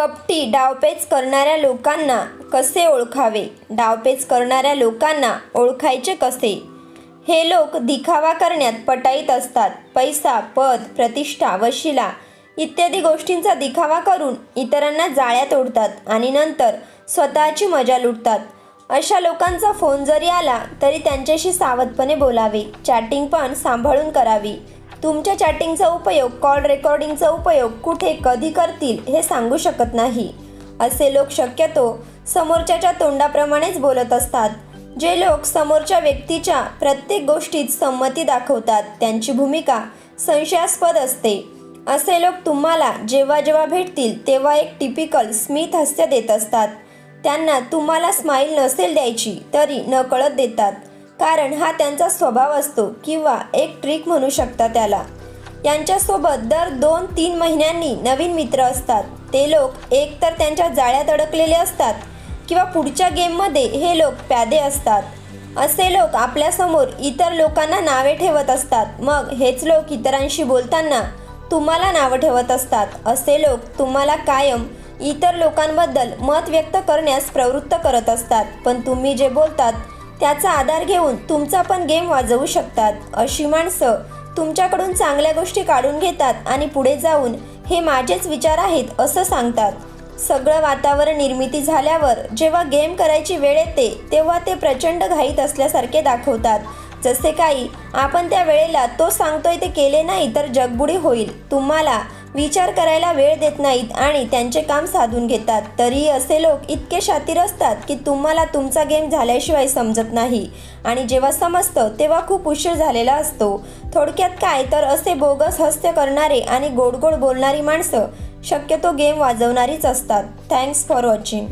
कपटी डावपेच करणाऱ्या लोकांना कसे ओळखावे? डावपेच करणाऱ्या लोकांना ओळखायचे कसे? हे लोक दिखावा करण्यात पटाईत असतात. पैसा पद प्रतिष्ठा वशिला इत्यादी गोष्टींचा दिखावा करून इतरांना जाळ्यात ओढतात आणि नंतर स्वतःची मजा लुटतात. अशा लोकांचा फोन जरी आला तरी त्यांच्याशी सावधपणे बोलावे चॅटिंग पण सांभाळून करावी. तुमच्या चॅटिंगचा उपयोग कॉल रेकॉर्डिंगचा उपयोग कुठे कधी करतील हे सांगू शकत नाही. असे लोक शक्यतो समोरच्याच्या तोंडाप्रमाणेच बोलत असतात. जे लोक समोरच्या व्यक्तीच्या प्रत्येक गोष्टीत संमती दाखवतात त्यांची भूमिका संशयास्पद असते. असे लोक तुम्हाला जेव्हा जेव्हा भेटतील तेव्हा एक टिपिकल स्मित हास्य देत असतात. त्यांना तुम्हाला स्माईल नसेल द्यायची तरी नकळत देतात. कारण हा त्यांचा स्वभाव असतो किंवा एक ट्रिक म्हणू शकता त्याला. यांच्यासोबत दर दोन तीन महिन्यांनी नवीन मित्र असतात. ते लोक एक तर त्यांच्या जाळ्यात अडकलेले असतात किंवा पुढच्या गेममध्ये हे लोक प्यादे असतात. असे लोक आपल्यासमोर इतर लोकांना नावे ठेवत असतात. मग हेच लोक इतरांशी बोलताना तुम्हाला नावं ठेवत असतात. असे लोक तुम्हाला कायम इतर लोकांबद्दल मत व्यक्त करण्यास प्रवृत्त करत असतात. पण तुम्ही जे बोलतात त्याचा आधार घेऊन तुमचा पण गेम वाजवू शकतात. अशी माणसं तुमच्याकडून चांगल्या गोष्टी काढून घेतात आणि पुढे जाऊन हे माझेच विचार आहेत असं सांगतात. सगळं वातावरण निर्मिती झाल्यावर जेव्हा गेम करायची वेळ येते तेव्हा ते प्रचंड घाईत असल्यासारखे दाखवतात. जसे काही आपण त्या वेळेला तो सांगतोय ते केले नाही तर जगबुडी होईल. तुम्हाला विचार करायला वेळ देत नाहीत आणि त्यांचे काम साधून घेतात. तरीही असे लोक इतके शातीर असतात की तुम्हाला तुमचा गेम झाल्याशिवाय समजत नाही. आणि जेव्हा समजतं तेव्हा खूप उशीर झालेला असतो. थोडक्यात काय? तर असे बोगस हस्य करणारे आणि गोड गोड बोलणारी माणसं शक्यतो गेम वाजवणारीच असतात. Thanks for watching